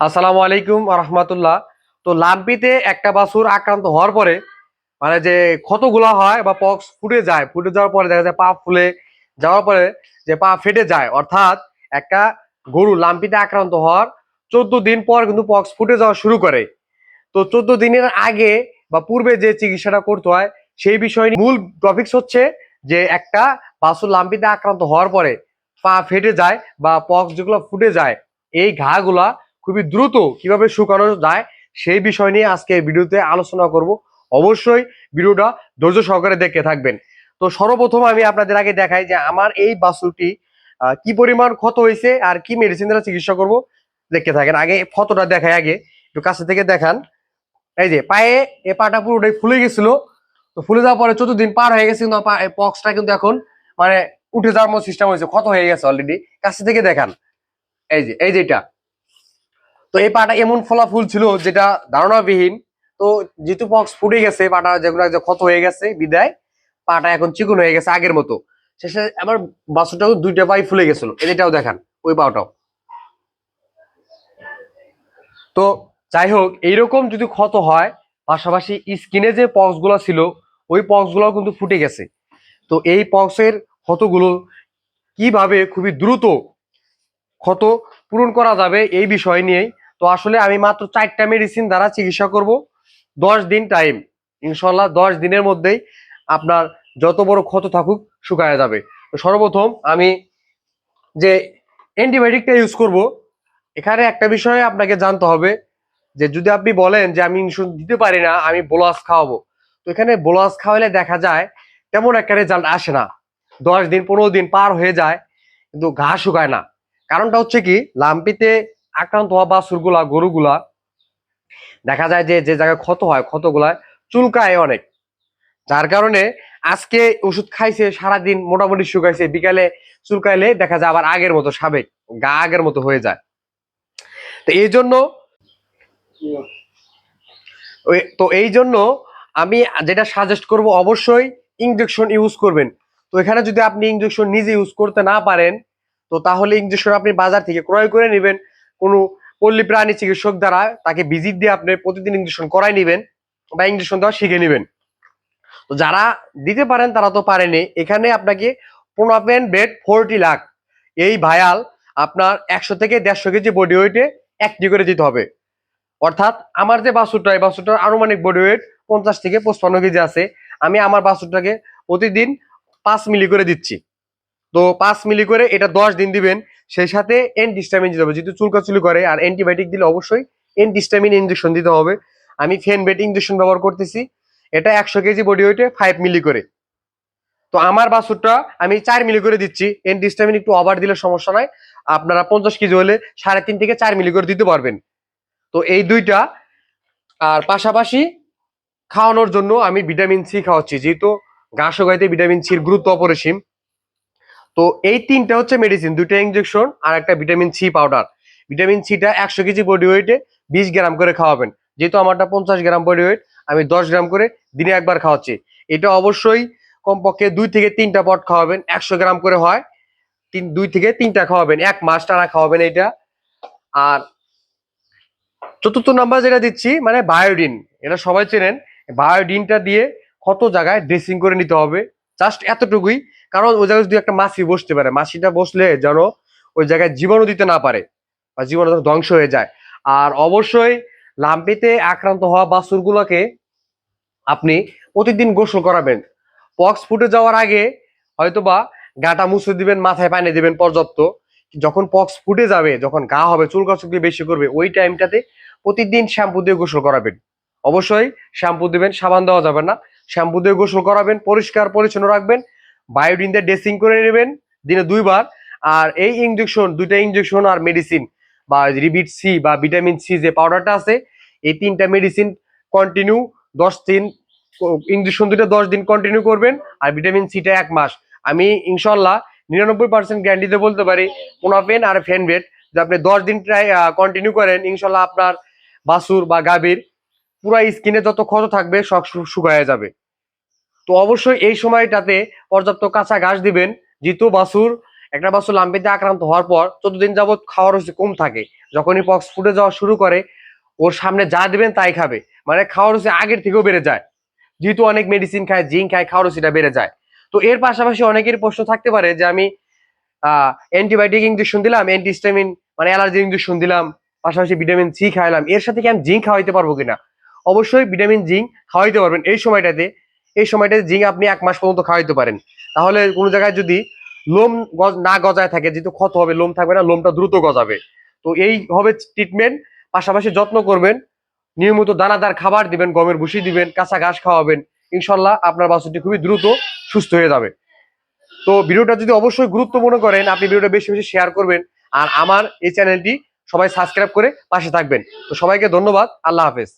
আসসালামু আলাইকুম রহমতুল্লাহ তো লাম্পিতে একটা বাছুর আক্রান্ত হওয়ার পরে মানে যে ক্ষতগুলা হয় বা পক্স ফুটে যায়, ফুটে যাওয়ার পরে দেখা যায় পা ফুলে যাওয়ার পরে যে পা ফেটে যায়। অর্থাৎ একটা গরু লাম্পিতে আক্রান্ত হওয়ার চোদ্দ দিন পর কিন্তু পক্স ফুটে যাওয়া শুরু করে। তো চোদ্দ দিনের আগে বা পূর্বে যে চিকিৎসাটা করতে হয়, সেই বিষয় মূল টপিকস হচ্ছে যে একটা বাছুর লাম্পিতে আক্রান্ত হওয়ার পরে পা ফেটে যায় বা পক্স যেগুলো ফুটে যায়, এই ঘাগুলা খুবই দ্রুত কীভাবে শুকানো যায় সেই বিষয় নিয়ে আজকে ভিডিওতে আলোচনা করব। অবশ্যই ভিডিওটা ধৈর্য সহকারে দেখে থাকবেন। তো সর্বপ্রথম আমি আপনাদের আগে দেখাই যে আমার এই আহ, কি পরিমাণ ক্ষত হয়েছে আর কি মেডিসিন দ্বারা চিকিৎসা করব দেখতে থাকেন। আগে ক্ষতটা দেখাই আগে একটু কাছে থেকে দেখান। এই যে পায়ে এ পাটা পুরোটাই ফুলে গেছিল। তো ফুলে যাওয়ার পরে চতুর্থ দিন পার হয়ে গেছে কিন্তু পক্সটা কিন্তু এখন মানে উঠে যাওয়ার মতো সিস্টেম হয়েছে ক্ষত হয়ে গেছে অলরেডি কাছে থেকে দেখান। এই যে এই যেটা তো এই পাটা এমন ফলাফুল ছিল যেটা ধারণাবিহীন। তো যেহেতু পক্স ফুটে গেছে, পাটা যেগুলো ক্ষত হয়ে গেছে, বিদায়, পাটা এখন চিকন হয়ে গেছে আগের মতো। শেষে আমার বাছুরটাও দুইটা পাই ফুলে গেছিল এটাও দেখান, ওই পাওটাও তো যাই হোক, এইরকম যদি ক্ষত হয়, পাশাপাশি স্কিনে যে পক্সগুলো ছিল, ওই পক্সগুলো কিন্তু ফুটে গেছে। তো এই পক্সের ক্ষতগুলো কীভাবে খুবই দ্রুত ক্ষত পূরণ করা যাবে, এই বিষয় নিয়েই তো আসলে আমি মাত্র চারটা মেডিসিন দ্বারা চিকিৎসা করব। দশ দিন টাইম ইনশাল্লাহ দশ দিনের মধ্যেই আপনার যত বড় ক্ষত থাকুক শুকায় যাবে। সর্বপ্রথম আমি যে অ্যান্টিবায়োটিকটা ইউজ করব, এখানে একটা বিষয়ে আপনাকে জানতে হবে যে যদি আপনি বলেন যে আমি ইনসুলিন দিতে পারি না, আমি বোলাস খাওয়াবো। তো এখানে বোলাস খাওয়ালে দেখা যায় তেমন একটা রেজাল্ট আসে না। দশ দিন, পনেরো দিন পার হয়ে যায়, কিন্তু ঘা শুকায় না। কারণটা হচ্ছে কি, লাম্পিতে আক্রান্ত হওয়া বাছুরগুলা গরুগুলা, দেখা যায় যে যে জায়গায় ক্ষত হয় ক্ষতগুলা চুলকায় অনেক। যার কারণে আজকে ওষুধ খাইছে, সারাদিন মোটামুটি শুকাইছে, বিকালে চুলকাইলে দেখা যায় আবার আগের মতো সাবেক, গা আগের মতো হয়ে যায়। তো এই জন্য তো এই জন্য আমি যেটা সাজেস্ট করব, অবশ্যই ইঞ্জেকশন ইউজ করবেন। তো এখানে যদি আপনি ইঞ্জেকশন নিজে ইউজ করতে না পারেন, তো তাহলে ইঞ্জেকশন আপনি বাজার থেকে ক্রয় করে নেবেন। কোনো পল্লী প্রাণী চিকিৎসক দ্বারা তাকে ভিজিট দিয়ে আপনি প্রতিদিন ইনজেকশন করাই নেবেন বা ইনজেকশন দেওয়া শিখে নেবেন। তো যারা দিতে পারেন, তারা তো পারেনি। এখানে আপনাকে প্রোনাপেন বেড ফোরটি লাখ এই ভায়াল আপনার একশো থেকে দেড়শো কেজি বডি ওয়েটে একটি করে দিতে হবে। অর্থাৎ আমার যে বাছুরটা, এই বাছুরটার আনুমানিক বডি ওয়েট পঞ্চাশ থেকে পঁচপান্ন কেজি আছে। আমি আমার বাছুরটাকে প্রতিদিন পাঁচ মিলি করে দিচ্ছি। তো পাঁচ মিলি করে এটা দশ দিন দিবেন। সেই সাথে এন্টিস্টামিন দিতে হবে। যেহেতু চুলকাচুলি করে, আর অ্যান্টিবায়োটিক দিলে অবশ্যই এন্টিস্টামিন ইঞ্জেকশন দিতে হবে। আমি ফেন বেট ইঞ্জেকশন ব্যবহার করতেছি। এটা একশো কেজি বডি ওয়েটে ফাইভ মিলি করে। তো আমার বাছুরটা আমি চার মিলি করে দিচ্ছি। এন্টিস্টামিন একটু ওভার দিলে সমস্যা নাই। আপনারা পঞ্চাশ কেজি হলে সাড়ে তিন থেকে চার মিলি করে দিতে পারবেন। তো এই দুইটা, আর পাশাপাশি খাওয়ানোর জন্য আমি ভিটামিন সি খাওয়াচ্ছি। যেহেতু ঘাস গাইতে ভিটামিন সির গুরুত্ব অপরিসীম। তো এই তিনটা হচ্ছে মেডিসিন দুইটা ইঞ্জেকশন আর একটা ভিটামিন সি পাউডার ভিটামিন সিটা একশো কেজি বডি ওয়েটে বিশ গ্রাম করে খাওয়াবেন। যেহেতু আমারটা পঞ্চাশ গ্রাম বডি ওয়েট আমি দশ গ্রাম করে দিনে একবার খাওয়াচ্ছি। এটা অবশ্যই কমপক্ষে দুই থেকে তিনটা পট খাওয়াবেন, একশো গ্রাম করে হয়। তিন, দুই থেকে তিনটা খাওয়াবেন, এক মাস টানা খাওয়াবেন এটা। আর চতুর্থ নাম্বার যেটা দিচ্ছি মানে বায়োডিন এটা সবাই চেনেন। বায়োডিনটা দিয়ে কত জায়গায় ড্রেসিং করে নিতে হবে জাস্ট এতটুকুই। কারণ ওই জায়গায় যদি একটা মাছি বসতে পারে, মাছিটা বসলে যেন ওই জায়গায় জীবাণু দিতে না পারে বা জীবাণু যেন ধ্বংস হয়ে যায়। আর অবশ্যই লাম্পিতে আক্রান্ত হওয়া বাছুরগুলোকে আপনি প্রতিদিন গোসল করাবেন। পক্স ফুটে যাওয়ার আগে হয়তোবা গাটা মুছে দিবেন, মাথায় পানি দিবেন পর্যাপ্ত। যখন পক্স ফুটে যাবে, যখন গা হবে, চুল চুলকাচুলকি বেশি করবে, ওই টাইমটাতে প্রতিদিন শ্যাম্পু দিয়ে গোসল করাবেন। অবশ্যই শ্যাম্পু দিবেন, সাবান দেওয়া যাবে না। শ্যাম্পু দিয়ে গোসল করাবেন, পরিষ্কার পরিচ্ছন্ন রাখবেন। বায়োডিন দিয়ে ড্রেসিং করে নেবেন, দিনে দুইবার। আর এই ইঞ্জেকশন দুইটা ইঞ্জেকশন আর মেডিসিন বা রিবিট সি বা ভিটামিন সি যে পাউডারটা আছে, এই তিনটা মেডিসিন কন্টিনিউ দশ দিন ইঞ্জেকশন দুইটা দশ দিন কন্টিনিউ করবেন, আর ভিটামিন সিটা এক মাস। আমি ইনশাল্লাহ নিরানব্বই পার্সেন্ট গ্যারান্টিতে বলতে পারি পোনাপেন আর ফেনভেট যে আপনি দশ দিন ট্রাই কন্টিনিউ করেন, ইনশাল্লাহ আপনার বাসুর বা গাভীর পুরা স্কিনে যত ক্ষত থাকবে, সব শুকায় যাবে। তো অবশ্যই এই সময়টাতে পর্যাপ্ত কাঁচা ঘাস দিবেন। যেহেতু বাসুর একটা বাছুর লাম্পিতে আক্রান্ত হওয়ার পর চোদ্দ দিন যাবত খাওয়ার রুচি কম থাকে। যখনই পক্স ফুটে যাওয়া শুরু করে, ওর সামনে যা দেবেন তাই খাবে। মানে খাওয়ার রুচি আগের থেকেও বেড়ে যায়। যেহেতু অনেক মেডিসিন খায়, জিঙ্ক খায়, খাওয়ার রুচিটা বেড়ে যায়। তো এর পাশাপাশি অনেকের প্রশ্ন থাকতে পারে যে আমি অ্যান্টিবায়োটিক ইঞ্জেকশন দিলাম অ্যান্টিস্টামিন মানে অ্যালার্জি ইঞ্জেকশন দিলাম, পাশাপাশি ভিটামিন সি খাওয়ালাম এর সাথে কি আমি জিঙ্ক খাওয়াইতে পারব কিনা? অবশ্যই ভিটামিন জিঙ্ক খাওয়াইতে পারবেন। এই সময়টাতে এই সময়টাতে জিঙ্ক আপনি এক মাস পর্যন্ত খাওয়াইতে পারেন। তাহলে কোনো জায়গায় যদি লোম না গজায় থাকে, যেহেতু ক্ষত হবে, লোম থাকবে না, লোমটা দ্রুত গজাবে। তো এই হবে ট্রিটমেন্ট পাশাপাশি যত্ন করবেন, নিয়মিত দানাদার খাবার দিবেন, গমের ভুসি দিবেন, কাঁচা ঘাস খাওয়াবেন, ইনশাল্লাহ আপনার বাছুরটি খুবই দ্রুত সুস্থ হয়ে যাবে। তো ভিডিওটা যদি অবশ্যই গুরুত্ব মনে করেন, আপনি ভিডিওটা বেশি বেশি শেয়ার করবেন, আর আমার এই চ্যানেলটি সবাই সাবস্ক্রাইব করে পাশে থাকবেন। তো সবাইকে ধন্যবাদ, আল্লাহ হাফেজ।